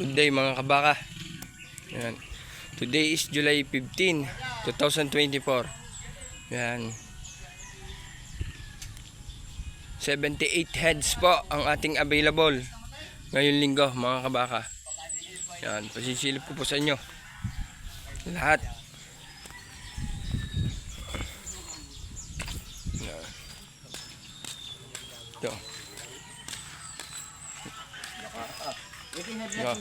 Good mga kabaka. Yan. Today is July 15, 2024. Yan. 78 heads po ang ating available ngayong linggo mga kabaka. Yan, pasisilip ko po sa inyo. Lahat. Yan. Ito. Yeah.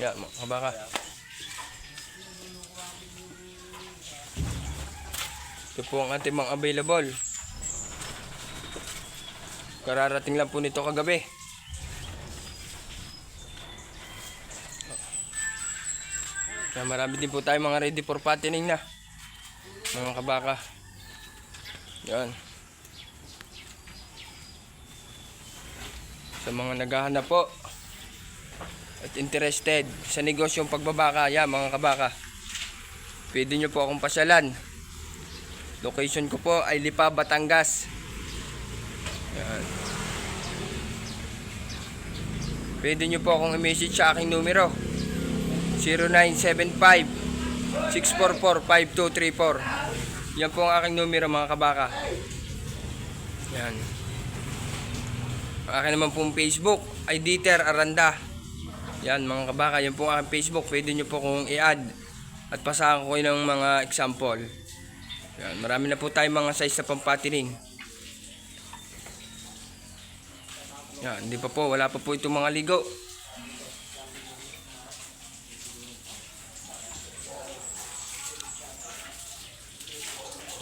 Yeah, mga kabaka. Ito po ang ating mga available. Kararating lang po nito kagabi. Na marami din po tayo mga ready for fattening na. Mga kabaka. Yan. Sa mga naghahanap po at interested sa negosyong pagbabaka, yan mga kabaka. Pwede nyo po akong pasyalan. Location ko po ay Lipa, Batangas. Yan. Pwede nyo po akong i-message sa aking numero. 0975 644-5234 Yan po ang aking numero mga kabaka. Yan. Akin naman pong Facebook ay Dieter Aranda. Yan mga kabaka, yan po ang aking Facebook. Pwede nyo po kong i-add at pasahan ko kayo ng mga example. Yan, marami na po tayong mga size sa pampatining. Yan, hindi pa po, wala pa po itong mga ligo.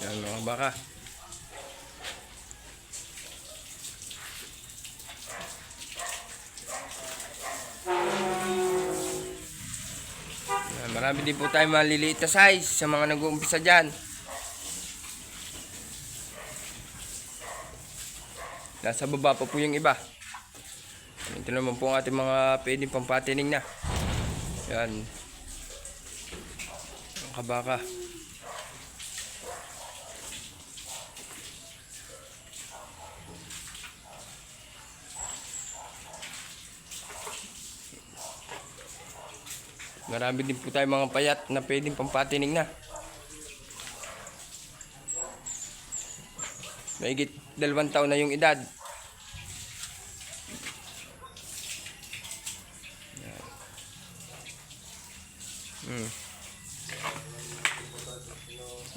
Yan mga baka. Marami din po tayo maliliit na size sa mga nag-uumpisa dyan. Nasa baba pa po yung iba. Ito naman po ang ating mga pwedeng pampatining na. Yan. Ang kabaka. Marami din po tayo mga payat na pwedeng pampatining na. Mahigit dalawang taon na yung edad. Yan. Hmm.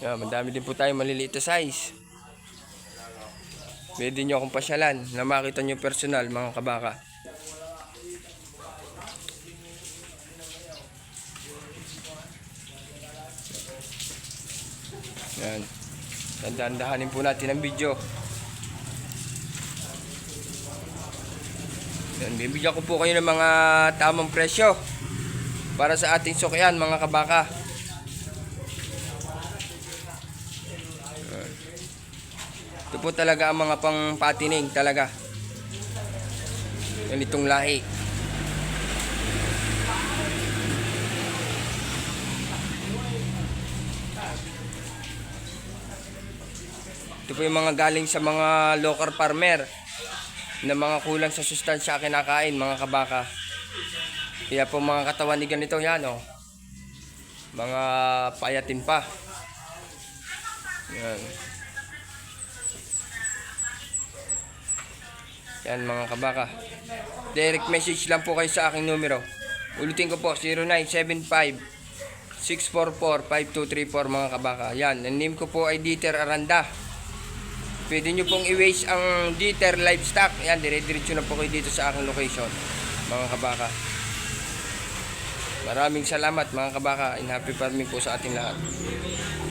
Yan, madami din po tayo maliliit na size. Pwede nyo akong pasyalan na makita nyo personal mga kabaka. Yan. Dandahan-dahanin po natin ang video. Yan, bibigyan ko po kayo ng mga tamang presyo para sa ating sukyan mga kabaka. Yan. Ito po talaga ang mga pang patining talaga. Ganitong lahi. Ito po yung mga galing sa mga local farmer na mga kulang sa sustansya kinakain, mga kabaka. Kaya po mga katawan ni ganito yan, oh. Mga payatin pa. Yan. Yan mga kabaka. Direct message lang po kayo sa aking numero. Ulitin ko po, 0975 644-5234 mga kabaka. Yan, ang name ko po ay Dieter Aranda. Pwede nyo pong i-waste ang Dieter Livestock. Yan, dire-diretso na po kayo dito sa aking location. Mga kabaka. Maraming salamat mga kabaka. And happy farming po sa ating lahat.